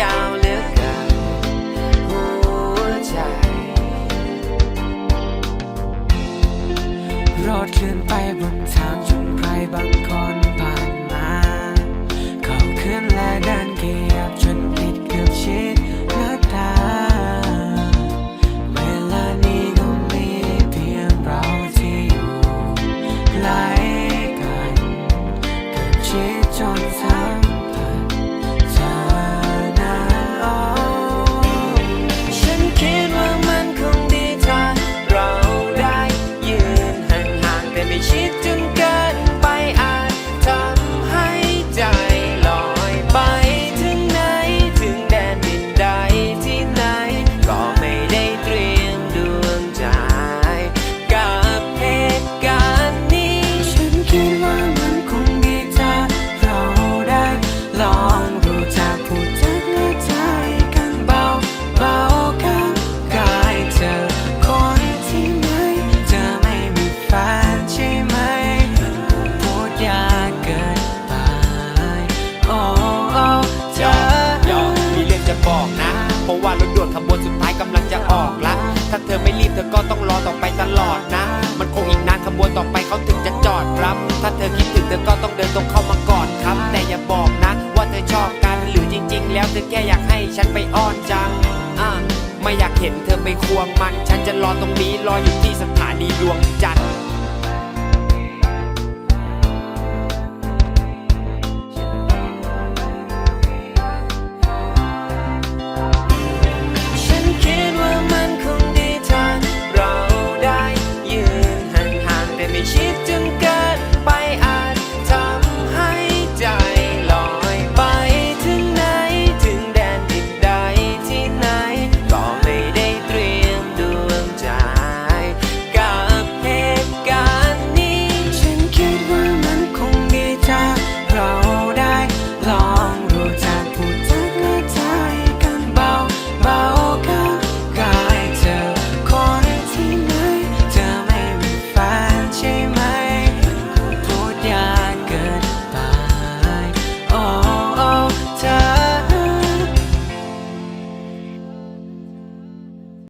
ยาวเหลือเกินหัวใจ รอดเคลื่อนไปบนทางจนใครบางคนผ่านมา เขาขึ้นและเดินเกียบจนติดเกือบชิด อกละ ถ้าเธอไม่รีบเธอก็ต้องรอต่อไปตลอดนะ มันคงอีกนานขบวนต่อไปเขาถึงจะจอดรับ ถ้าเธอคิดถึงเธอก็ต้องเดินตรงเข้ามากอดครับ แต่อย่าบอกนะ ว่าเธอชอบกันหรือจริง ๆ แล้วเธอแค่อยากให้ฉันไปอ้อนจังอะไม่อยากเห็นเธอไปควงมัน ฉันจะรอตรงนี้รออยู่ที่สถานีดวงจันทร์